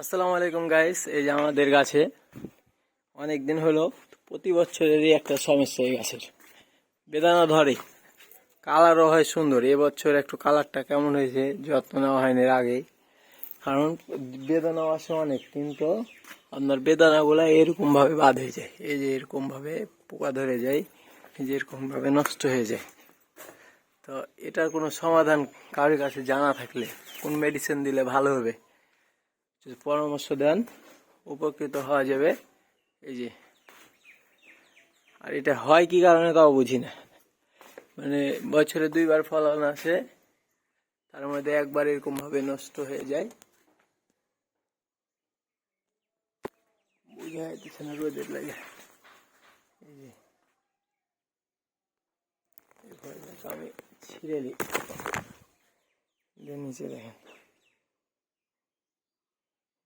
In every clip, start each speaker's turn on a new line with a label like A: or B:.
A: আসসালামু আলাইকুম গাইস এই যে আমাদের গাছে অনেক দিন হলো, প্রতি বছরেরই একটা সমস্যা এই গাছের। বেদানা ধরে কালারও হয় সুন্দর। এবছর একটু কালারটা কেমন হয়েছে, যত্ন নেওয়া হয়নি আগেই। কারণ বেদানা আসে অনেক, কিন্তু আপনার বেদানাগুলো এরকমভাবে বাদ হয়ে যায়। এই যে এরকমভাবে পোকা ধরে যায়, এই যে এরকমভাবে নষ্ট হয়ে যায়। তো এটার কোনো সমাধান কারোর কাছে জানা থাকলে, কোন মেডিসিন দিলে ভালো হবে? যদি পরামর্শ দেন, উপকৃত হওয়া যাবে। এই যে। আর এটা হয় কি কারণে তাও বুঝি না। মানে বছরে দুইবার ফলন আসে, তার মধ্যে একবার এরকম ভাবে নষ্ট হয়ে যায়। বুঝা রোদের লাগে। এই যে। আমি ছিঁড়ে নিচে দেখেন।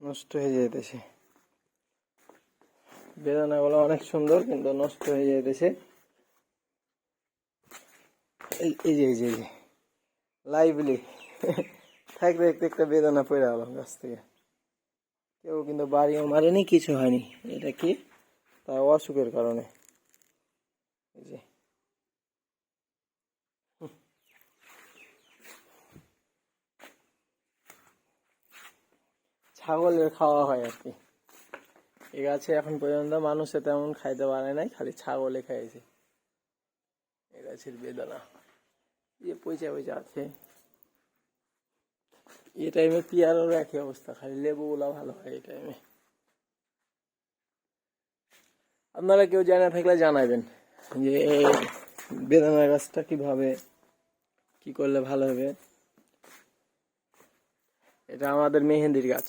A: নষ্ট হয়ে যেতেছে বেদানাগুলো অনেক সুন্দর, কিন্তু নষ্ট হয়ে যেতেছে এই এই যে এই যে লাইভলি থাকতে থাকতে একটা বেদানা পড়ে গেল গাছ থেকে। কেউ কিন্তু বাড়িও মারেনি, কিছু হয়নি। এটা কি? তা অসুখের কারণে। এই যে। ছাগলের খাওয়া হয় আর কি। এ গাছে এখন পর্যন্ত মানুষে তেমন খাইতে পারে নাই, খালি ছাগলে খাইছে। এ গাছের বেদনা। ইয়ে পয়সা পয়সা আছে। এই টাইমে পিয়ারেরও একই অবস্থা, খালি লেবুগুলো ভালো হয় এই টাইমে আপনারা কেউ জানা থাকলে জানাবেন যে বেদানা গাছটা কীভাবে, কি করলে ভালো হবে। এটা আমাদের মেহেন্দির গাছ।